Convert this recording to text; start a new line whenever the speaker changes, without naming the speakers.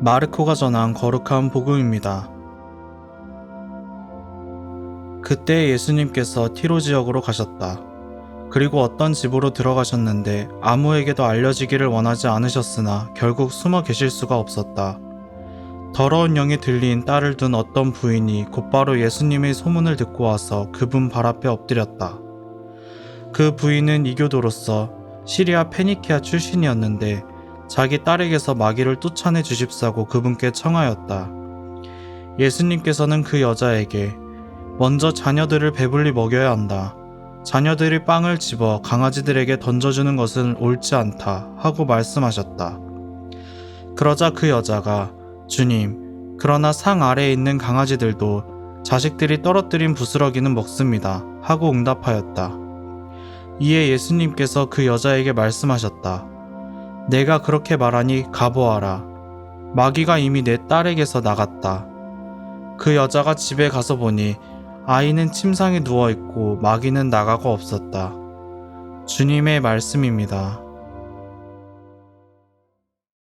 마르코가 전한 거룩한 복음입니다. 그때 예수님께서 티로 지역으로 가셨다. 그리고 어떤 집으로 들어가셨는데 아무에게도 알려지기를 원하지 않으셨으나 결국 숨어 계실 수가 없었다. 더러운 영이 들린 딸을 둔 어떤 부인이 곧바로 예수님의 소문을 듣고 와서 그분 발 앞에 엎드렸다. 그 부인은 이교도로서 시리아 페니키아 출신이었는데 자기 딸에게서 마귀를 쫓아내 주십사고 그분께 청하였다. 예수님께서는 그 여자에게 먼저 자녀들을 배불리 먹여야 한다. 자녀들이 빵을 집어 강아지들에게 던져주는 것은 옳지 않다 하고 말씀하셨다. 그러자 그 여자가 주님, 그러나 상 아래에 있는 강아지들도 자식들이 떨어뜨린 부스러기는 먹습니다 하고 응답하였다. 이에 예수님께서 그 여자에게 말씀하셨다. 내가 그렇게 말하니 가보아라. 마귀가 이미 내 딸에게서 나갔다. 그 여자가 집에 가서 보니 아이는 침상에 누워 있고 마귀는 나가고 없었다. 주님의 말씀입니다.